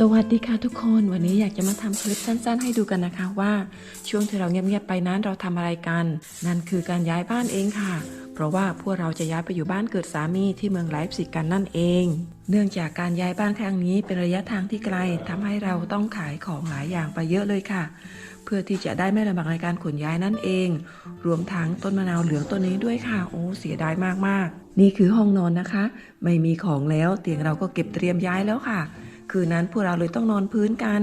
สวัสดีค่ะทุกคนวันนี้อยากจะมาทำคลิปสั้นๆ ให้ดูกันนะคะว่าช่วงที่เราเงียบๆไปนั้นเราทำอะไรกัน นั่นคือการย้ายบ้านเองค่ะ เพราะว่าพวกเราจะย้ายไปอยู่บ้านเกิดสามีที่เมืองไลฟ์ซิกกันนั่นเอง เนื่องจากการย้ายบ้านครั้งนี้เป็นระยะทางที่ไกลทำให้เราต้องขายของหลายอย่างไปเยอะเลยค่ะ เพื่อที่จะได้ไม่ลำบากในการขนย้ายนั่นเอง รวมทั้งต้นมะนาวเหลืองต้นนี้ด้วยค่ะ โอ้เสียดายมากๆ นี่คือห้องนอนนะคะ ไม่มีของแล้วเตียงเราก็เก็บเตรียมย้ายแล้วค่ะ คืนนั้นพวกเราเลยต้องนอนพื้นกัน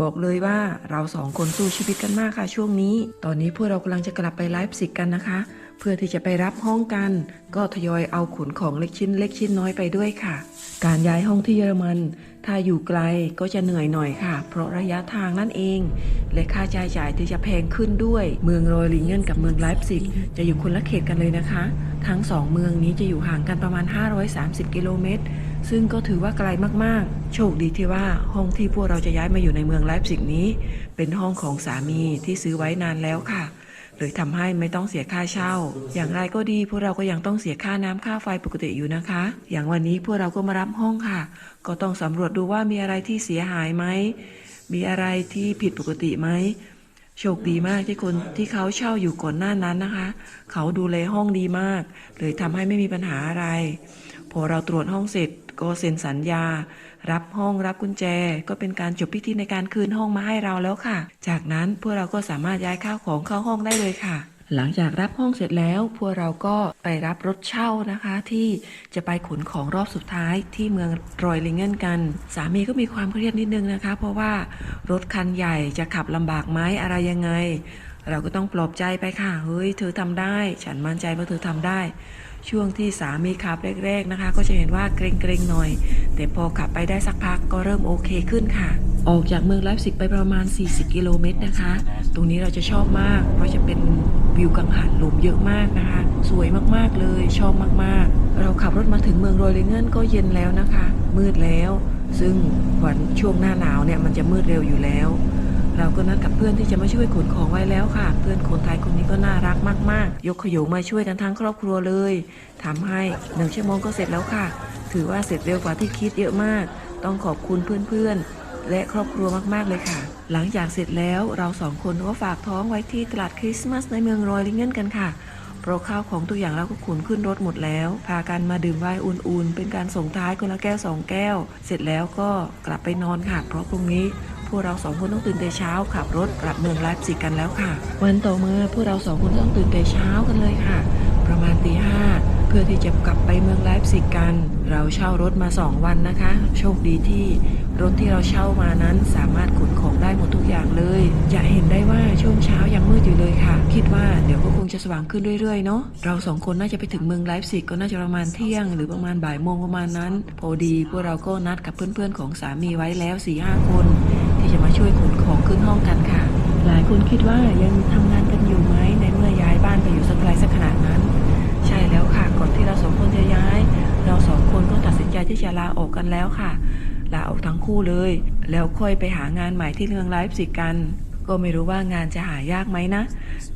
บอกเลยว่าเราสองคนสู้ชีวิตกันมากค่ะช่วงนี้ ตอนนี้พวกเรากำลังจะกลับไปไลฟ์สิกกันนะคะ เพื่อที่จะไปรับห้องกัน ก็ทยอยเอาขนของเล็กชิ้นเล็กชิ้นน้อยไปด้วยค่ะ การย้ายห้องที่เยอรมัน ถ้าอยู่ไกลก็จะเหนื่อยหน่อยค่ะ เพราะระยะทางนั่นเอง และค่าใช้จ่ายที่จะแพงขึ้นด้วย เมืองโรยลิงเกนกับเมืองไลฟ์ซิกจะอยู่คนละเขตกันเลยนะคะ ทั้งสองเมืองนี้จะอยู่ห่างกันประมาณ 530 กิโลเมตร ซึ่งก็ถือว่าไกลมากๆ โชคดีที่ว่าห้องที่พวกเราจะย้ายมาอยู่ในเมืองไลฟ์ซิกนี้ เป็นห้องของสามีที่ซื้อไว้นานแล้วค่ะเลยทำให้ไม่ต้องเสียค่าเช่า อย่างไรก็ดีพวกเราก็ยังต้องเสียค่าน้ำค่าไฟปกติอยู่นะคะ อย่างวันนี้พวกเราก็มารับห้องค่ะ ก็ต้องสำรวจดูว่ามีอะไรที่เสียหายไหม มีอะไรที่ผิดปกติไหม โชคดีมากที่คนที่เขาเช่าอยู่ก่อนหน้านั้นนะคะ เขาดูแลห้องดีมาก เลยทำให้ไม่มีปัญหาอะไร พอเราตรวจห้องเสร็จก็เซ็นสัญญา รับห้องรับกุญแจ ก็เป็นการจบพิธีในการคืนห้องมาให้เราแล้วค่ะ จากนั้นพวกเราก็สามารถย้ายข้าวของเข้าห้องได้เลยค่ะ หลังจากรับห้องเสร็จแล้ว พวกเราก็ไปรับรถเช่านะคะ ที่จะไปขนของรอบสุดท้ายที่เมืองรอยลิงเกนกัน สามีก็มีความเครียดนิดนึงนะคะ เพราะว่ารถคันใหญ่จะขับลำบากไหมอะไรยังไง เราก็ต้องปลอบใจไปค่ะเฮ้ยเธอทำได้ ฉันมั่นใจว่าเธอทำได้ ช่วงที่สามีขับแรกๆนะคะ ก็จะเห็นว่าเกรงๆหน่อย แต่พอขับไปได้สักพักก็เริ่มโอเคขึ้นค่ะ ออกจากเมืองไลฟ์ซิกไปประมาณ 40 กิโลเมตรนะคะ ตรงนี้เราจะชอบมาก เพราะจะเป็นวิวกังหันลมเยอะมากนะคะ สวยมากๆเลย ชอบมากๆ เราขับรถมาถึงเมืองโรยลิงเกนก็เย็นแล้วนะคะ มืดแล้ว ซึ่งวันช่วงหน้าหนาวเนี่ยมันจะมืดเร็วอยู่แล้ว เราก็นัดกับเพื่อนที่จะมาช่วยขนของไว้แล้วค่ะ เพื่อนคนไทยคนนี้ก็น่ารักมากๆ ยกขยงมาช่วยกันทั้งครอบครัวเลยทำให้หนึ่งชั่วโมงก็เสร็จแล้วค่ะ ถือว่าเสร็จเร็วกว่าที่คิดเยอะมาก ต้องขอบคุณเพื่อนๆ และครอบครัวมากๆเลยค่ะ หลังจากเสร็จแล้วเราสองคนก็ฝากท้องไว้ที่ตลาดคริสต์มาสในเมืองรอยลิงเกนกันค่ะ เพราะข้าวของทุกอย่างเราก็ขนขึ้นรถหมดแล้ว พากันมาดื่มไวน์อุ่นๆ เป็นการส่งท้ายคนละแก้วสองแก้ว เสร็จแล้วก็กลับไปนอนค่ะ เพราะพรุ่งนี้พวกเราสองคนต้องตื่นแต่เช้าขับรถกลับเมืองไลฟ์ซิกกันแล้วค่ะ วันต่อมาพวกเราสองคนต้องตื่นแต่เช้ากันเลยค่ะ ประมาณตีห้าเพื่อที่จะกลับไปเมืองไลฟ์ซิกกัน เราเช่ารถมา 2 วันนะคะ โชคดีที่รถที่เราเช่ามานั้นสามารถขนของได้หมดทุกอย่างเลย จะเห็นได้ว่า จะสว่างขึ้นเรื่อยๆเนาะเราสองคนน่าจะไปถึงเมืองไลฟ์ซิกก็น่าจะประมาณเที่ยง หรือประมาณบ่ายโมงประมาณนั้น พอดีพวกเราก็นัดกับเพื่อนๆของสามีไว้แล้ว4ี่ห้าคน ที่จะมาช่วยขนของขึ้นห้องกันค่ะ หลายคนคิดว่ายังทำงานกันอยู่ไหมในเมื่อย้ายบ้านไปอยู่สักไกลสักขนาดนั้น ใช่แล้วค่ะก่อนที่เราสองคนจะย้าย เราสองคนก็ตัดสินใจที่จะลาออกกันแล้วค่ะลาออกทั้งคู่เลย แล้วค่อยไปหางานใหม่ที่เมืองไลฟ์ซิกกัน ก็ไม่รู้ว่างานจะหายากไหมนะ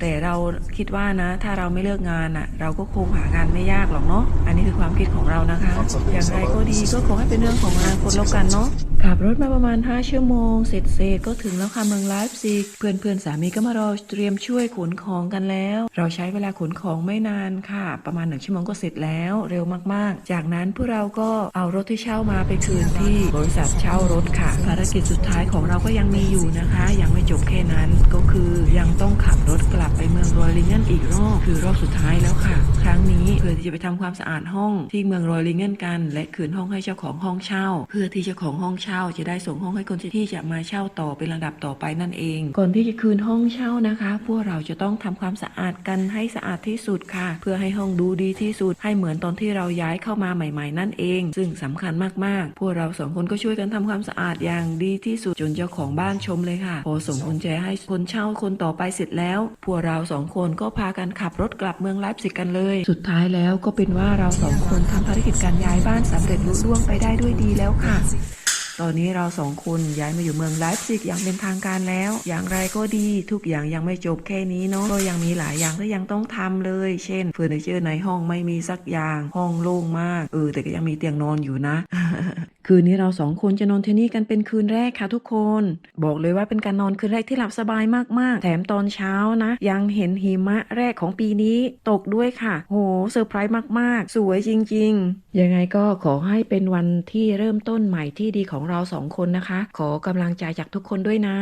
แต่เราคิดว่านะ ถ้าเราไม่เลิกงานอะ เราก็คงหางานไม่ยากหรอกเนาะ อันนี้คือความคิดของเรานะคะ อย่างไรก็ดีก็ขอให้เป็นเรื่องของอนาคตแล้วกันเนาะ ขับรถมาประมาณ 5 ชั่วโมง เสร็จเสร็จก็ถึงแล้วค่ะเมืองไลฟ์ซิก เพื่อนเพื่อนๆสามีก็มารอเตรียมช่วยขนของกันแล้ว เราใช้เวลาขนของไม่นานค่ะ ประมาณหนึ่งชั่วโมงก็เสร็จแล้วเร็วมากๆ จากนั้นพวกเราก็เอารถที่เช่ามาไปคืนที่บริษัทเช่ารถค่ะ ภารกิจสุดท้ายของเราก็ยังมีอยู่นะคะยังไม่ จบแค่นั้นก็คือยังต้องขับ ถกลับไปเมืองรอยลิงเกนอีกรอบคือรอบสุดท้ายแล้วค่ะ ครั้งนี้เพื่อที่จะไปทำความสะอาดห้องที่เมืองรอยลิงเกนกัน และคืนห้องให้เจ้าของห้องเช่า เพื่อที่เจ้าของห้องเช่าจะได้ส่งห้องให้คนที่จะมาเช่าต่อเป็นระดับต่อไปนั่นเอง ก่อนที่จะคืนห้องเช่านะคะ พวกเราจะต้องทำความสะอาดกันให้สะอาดที่สุดค่ะ เพื่อให้ห้องดูดีที่สุด ให้เหมือนตอนที่เราย้ายเข้ามาใหม่ ๆ นั่นเอง ซึ่งสำคัญมากๆ พวกเราสองคนก็ช่วยกันทำความสะอาดอย่างดีที่สุดจนเจ้าของบ้านชมเลยค่ะ พอส่งกุญแจให้คนเช่าคนต่อไปเสร็จแล้วพวกเราสองคนก็พากันขับรถกลับเมืองไลฟ์สิกกันเลย สุดท้ายแล้วก็เป็นว่าเราสองคนทำภารกิจการย้ายบ้านสำเร็จลุล่วงไปได้ด้วยดีแล้วค่ะ ตอนนี้เราสองคนย้ายมาอยู่เมืองไลฟ์ซิกอย่างเป็นทางการแล้ว อย่างไรก็ดีทุกอย่างยังไม่จบแค่นี้เนาะก็ยังมีหลายอย่างที่ยังต้องทำเลย เช่นเฟอร์นิเจอร์ในห้องไม่มีสักอย่างห้องโล่งมากเออแต่ก็ยังมีเตียงนอนอยู่นะคืนนี้เราสองคนจะนอนที่นี่กันเป็นคืนแรกค่ะทุกคน บอกเลยว่าเป็นการนอนคืนแรกที่หลับสบายมากๆ แถมตอนเช้านะ ยังเห็นหิมะแรกของปีนี้ตกด้วยค่ะ โหเซอร์ไพรส์มากๆ สวยจริง ๆ ยังไงก็ขอให้เป็นวันที่เริ่มต้นใหม่ที่ดีของเราสองคนนะคะ ขอกำลังใจจากทุกคนด้วยนะ